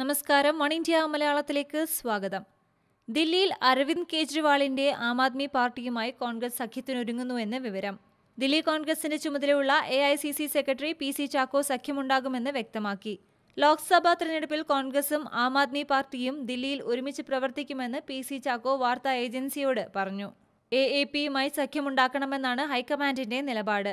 നമസ്കാരം. One India മലയാളത്തിലേക്ക് സ്വാഗതം. ദില്ലിയിൽ അരവിന്ദ് കെജ്രിവാളിന്റെ ആം ആദ്മി പാർട്ടിയുമായി കോൺഗ്രസ് സഖ്യത്തിനൊരുങ്ങുന്നുവെന്ന് വിവരം. ദില്ലി കോൺഗ്രസിന്റെ ചുമതലയുള്ള A I C C secretary P C Chacko സഖ്യമുണ്ടാകുമെന്ന് വ്യക്തമാക്കി. ലോക്സഭാ തെരഞ്ഞെടുപ്പിൽ കോൺഗ്രസും ആം ആദ്മി പാർട്ടിയും ദില്ലിയിൽ ഒരുമിച്ച് പ്രവർത്തിക്കുമെന്ന് പി സി ചാക്കോ വാർത്താ ഏജൻസിയോട് പറഞ്ഞു. എ എ പിയുമായി സഖ്യമുണ്ടാക്കണമെന്നാണ് ഹൈക്കമാൻഡിന്റെ നിലപാട്.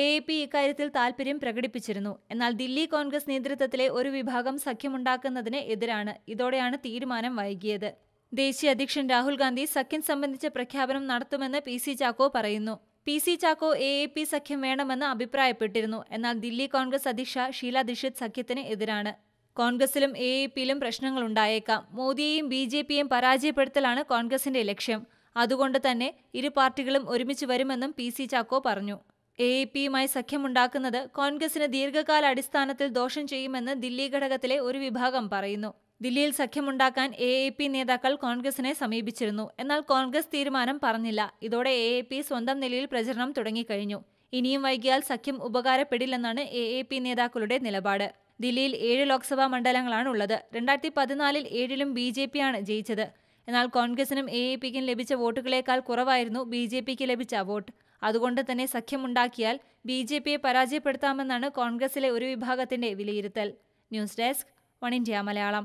എ എ പി ഇക്കാര്യത്തിൽ താൽപര്യം പ്രകടിപ്പിച്ചിരുന്നു. എന്നാൽ ദില്ലി കോൺഗ്രസ് നേതൃത്വത്തിലെ ഒരു വിഭാഗം സഖ്യമുണ്ടാക്കുന്നതിന് എതിരാണ്. ഇതോടെയാണ് തീരുമാനം വൈകിയത്. ദേശീയ അധ്യക്ഷൻ രാഹുൽ ഗാന്ധി സഖ്യം സംബന്ധിച്ച പ്രഖ്യാപനം നടത്തുമെന്ന് പി സി ചാക്കോ പറയുന്നു. P C Chacko A A P സഖ്യം വേണമെന്ന് അഭിപ്രായപ്പെട്ടിരുന്നു. എന്നാൽ ദില്ലി കോൺഗ്രസ് അധ്യക്ഷ ഷീല ദീക്ഷിത് സഖ്യത്തിന് എതിരാണ്. കോൺഗ്രസിലും എ എ പിയിലും പ്രശ്നങ്ങളുണ്ടായേക്കാം. മോദിയെയും ബി ജെ പിയെയും പരാജയപ്പെടുത്തലാണ് കോൺഗ്രസിന്റെ ലക്ഷ്യം. അതുകൊണ്ട് തന്നെ ഇരു പാർട്ടികളും ഒരുമിച്ച് വരുമെന്നും പി സി ചാക്കോ പറഞ്ഞു. എ ഇ പിയുമായി സഖ്യമുണ്ടാക്കുന്നത് കോൺഗ്രസിന് ദീർഘകാല അടിസ്ഥാനത്തിൽ ദോഷം ചെയ്യുമെന്ന് ദില്ലി ഘടകത്തിലെ ഒരു വിഭാഗം പറയുന്നു. ദില്ലിയിൽ സഖ്യമുണ്ടാക്കാൻ എ എ പി നേതാക്കൾ കോൺഗ്രസിനെ സമീപിച്ചിരുന്നു. എന്നാൽ കോൺഗ്രസ് തീരുമാനം പറഞ്ഞില്ല. ഇതോടെ എ എ പി സ്വന്തം നിലയിൽ പ്രചരണം തുടങ്ങിക്കഴിഞ്ഞു. ഇനിയും വൈകിയാൽ സഖ്യം ഉപകാരപ്പെടില്ലെന്നാണ് എ എ പി നേതാക്കളുടെ നിലപാട്. ദില്ലിയിൽ ഏഴ് ലോക്സഭാ മണ്ഡലങ്ങളാണ് ഉള്ളത് രണ്ടായിരത്തി പതിനാലിൽ ഏഴിലും ബി ജെ പിയാണ് ജയിച്ചത്. എന്നാൽ കോൺഗ്രസിനും എ എ പിക്കും ലഭിച്ച വോട്ടുകളേക്കാൾ കുറവായിരുന്നു ബി ജെ പിക്ക് ലഭിച്ച വോട്ട്. അതുകൊണ്ട് തന്നെ സഖ്യമുണ്ടാക്കിയാൽ ബി ജെ പിയെ പരാജയപ്പെടുത്താമെന്നാണ് കോൺഗ്രസിലെ ഒരു വിഭാഗത്തിന്റെ വിലയിരുത്തൽ. News desk one India Malayalam.